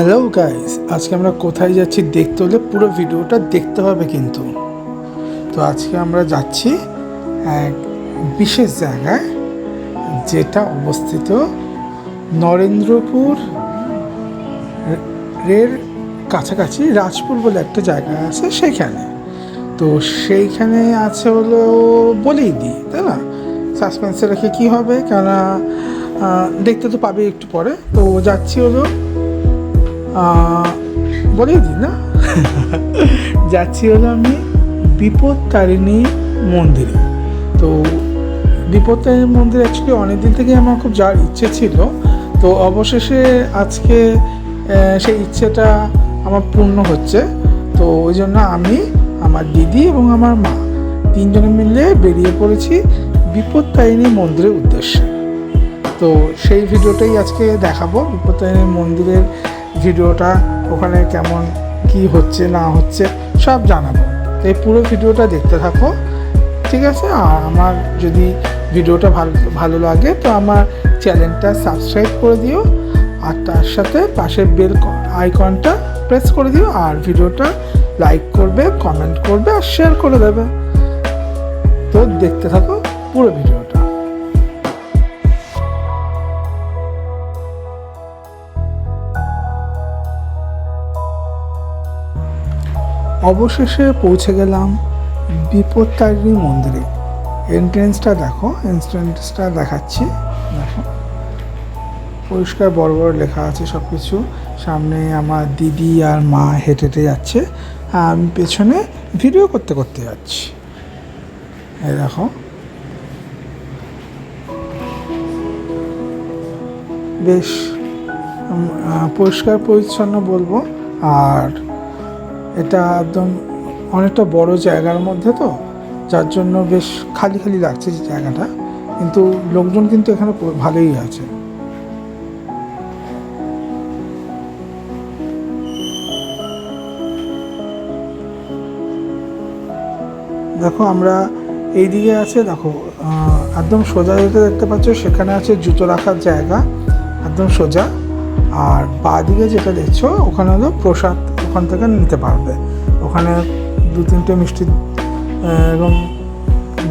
Hello guys, আজকে আমরা কোথায় যাচ্ছি দেখতে হলে পুরো ভিডিওটা দেখতে হবে কিন্তু। তো আজকে আমরা যাচ্ছি এক বিশেষ জায়গায় যেটা অবস্থিত নরেন্দ্রপুর এর কাছাকাছি রাজপুর বলে একটা জায়গা আছে সেখানে তো সেইখানে আছে হলো বলেই দিই, তাই না? সাসপেন্সে রেখে কী হবে? কেননা দেখতে তো পাবে একটু পরে। তো যাচ্ছি হলো দিই না। যাচ্ছি হলো আমি বিপদ তারিণী মন্দিরে। তো বিপদ তারিণী মন্দির অ্যাকচুয়ালি অনেকদিন থেকেই আমার খুব যাওয়ার ইচ্ছে ছিল। তো অবশেষে আজকে সেই ইচ্ছেটা আমার পূর্ণ হচ্ছে। তো ওই জন্য আমি, আমার দিদি এবং আমার মা তিনজনে মিলে বেরিয়ে পড়েছি বিপদ তারিণী মন্দিরের উদ্দেশ্যে। তো সেই ভিডিওটাই আজকে দেখাবো। বিপত্তারিণী মন্দিরের ভিডিওটা ওখানে কেমন, কি হচ্ছে, না হচ্ছে, সব জানাব। এই পুরো ভিডিওটা দেখতে থাকো, ঠিক আছে? আর আমার যদি ভিডিওটা ভালো ভালো লাগে, তো আমার চ্যানেলটা সাবস্ক্রাইব করে দিও, আর তার সাথে পাশের বেল আইকনটা প্রেস করে দিও, আর ভিডিওটা লাইক করবে, কমেন্ট করবে, আর শেয়ার করে দেবে। তো দেখতে থাকো পুরো ভিডিওটা। অবশেষে পৌঁছে গেলাম বিপত্তারিণী মন্দিরে। এন্ট্রেন্সটা দেখো এন্ট্রেন্সটা দেখাচ্ছি। দেখো। পরিষ্কার বড় বড় লেখা আছে সব কিছু সামনে আমার দিদি আর মা হেঁটে হেঁটে যাচ্ছে। আর আমি পেছনে ভিডিও করতে করতে যাচ্ছি। এই দেখো। বেশ পরিষ্কার পরিচ্ছন্ন বলব। আর এটা একদম অনেকটা বড় জায়গার মধ্যে তো, যার জন্য বেশ খালি খালি লাগছে যে জায়গাটা। কিন্তু লোকজন কিন্তু এখানে ভালোই আছে। দেখো, আমরা এইদিকে আছে, দেখো একদম সোজা যেতে দেখতে পাচ্ছ, সেখানে আছে জুতো রাখার জায়গা, একদম সোজা। আর বাঁ দিকে যেটা দেখছ, ওখানে হলো প্রসাদ ওখান থেকে নিতে পারবে। ওখানে দু তিনটে মিষ্টি এবং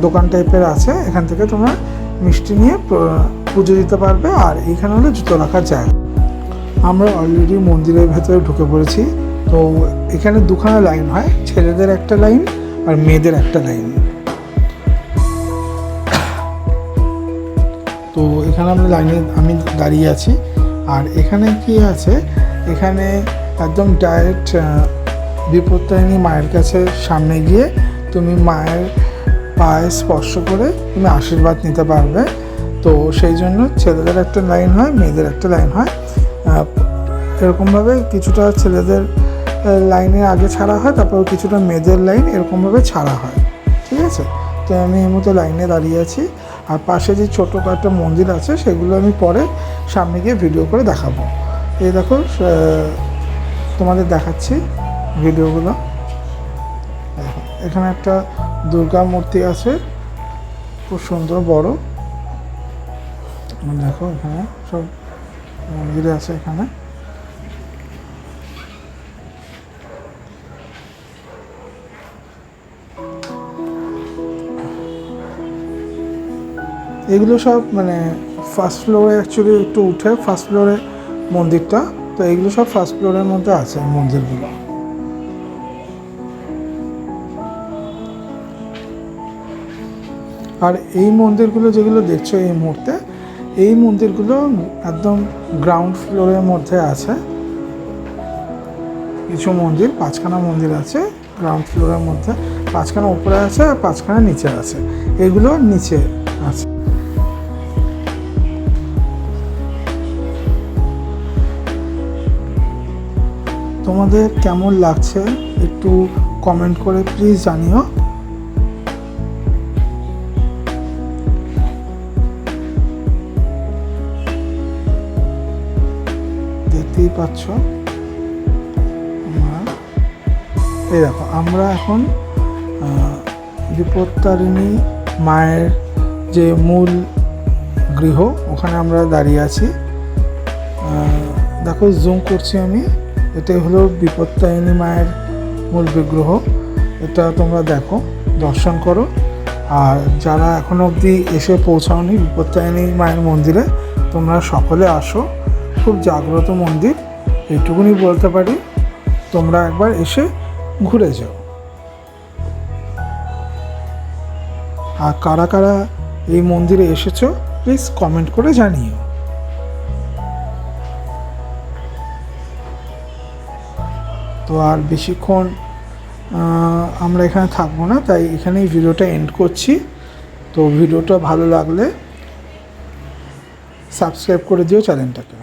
দোকান টাইপের আছে। এখান থেকে তোমরা মিষ্টি নিয়ে পুজো দিতে পারবে। আর এইখানে হলো জুতো রাখার জায়গা। আমরা অলরেডি মন্দিরের ভেতরে ঢুকে পড়েছি। তো এখানে দুখানা লাইন হয়। ছেলেদের একটা লাইন আর মেয়েদের একটা লাইন। তো এখানে আমরা লাইনে, আমি দাঁড়িয়ে আছি। আর এখানে কি আছে? এখানে একদম ডাইরেক্ট বিপত্তারিণী মায়ের কাছে সামনে গিয়ে তুমি মায়ের পায়ে স্পর্শ করে তুমি আশীর্বাদ নিতে পারবে। তো সেই জন্য ছেলেদের একটা লাইন হয়, মেয়েদের একটা লাইন হয়। এরকমভাবে কিছুটা ছেলেদের লাইনে আগে ছাড়া হয়, তারপর কিছুটা মেয়েদের লাইন এরকমভাবে ছাড়া হয়। ঠিক আছে? তো আমি এই মতো লাইনে দাঁড়িয়ে আছি। আর পাশে যে ছোটো কয়েকটা মন্দির আছে, সেগুলো আমি পরে সামনে গিয়ে ভিডিও করে দেখাবো। এই দেখো তোমাদের দেখাচ্ছি ভিডিওগুলো। এখানে একটা দুর্গা মূর্তি আছে, খুব সুন্দর, বড়। দেখো, এখানে সব মন্দিরে আছে এখানে। এগুলো সব মানে ফার্স্ট ফ্লোরে অ্যাকচুয়ালি একটু উঠে ফার্স্ট ফ্লোরে মন্দিরটা। তো এগুলো সব ফার্স্ট ফ্লোরের মধ্যে আছে মন্দিরগুলো। আর এই মন্দিরগুলো যেগুলো দেখছ এই মুহূর্তে, এই মন্দিরগুলো একদম গ্রাউন্ড ফ্লোরের মধ্যে আছে। কিছু মন্দির, পাঁচখানা মন্দির আছে গ্রাউন্ড ফ্লোরের মধ্যে। পাঁচখানা উপরে আছে আর পাঁচখানা নিচে আছে। এগুলো নিচে আছে। তোমাদের কেমন লাগছে একটু কমেন্ট করে প্লিজ জানিও। দেখতেই পাচ্ছ এই দেখো, আমরা এখন বিপত্তারিণী মায়ের যে মূল গৃহ, ওখানে আমরা দাঁড়িয়ে আছি। দেখো জুম করছি আমি। এটাই হলো বিপত্তায়নী মায়ের মূল বিগ্রহ। এটা তোমরা দেখো, দর্শন করো। আর যারা এখনও অবধি এসে পৌঁছাওনি বিপত্তায়নী মায়ের মন্দিরে, তোমরা সকলে আসো। খুব জাগ্রত মন্দির, এইটুকুনি বলতে পারি। তোমরা একবার এসে ঘুরে যাও। আর কারা কারা এই মন্দিরে এসেছ প্লিজ কমেন্ট করে জানিও। তো আর বেশিক্ষণ আমরা এখানে থাকব না, তাই এখানেই ভিডিওটা এন্ড করছি। তো ভিডিওটা ভালো লাগলে সাবস্ক্রাইব করে দিও চ্যানেলটাকে।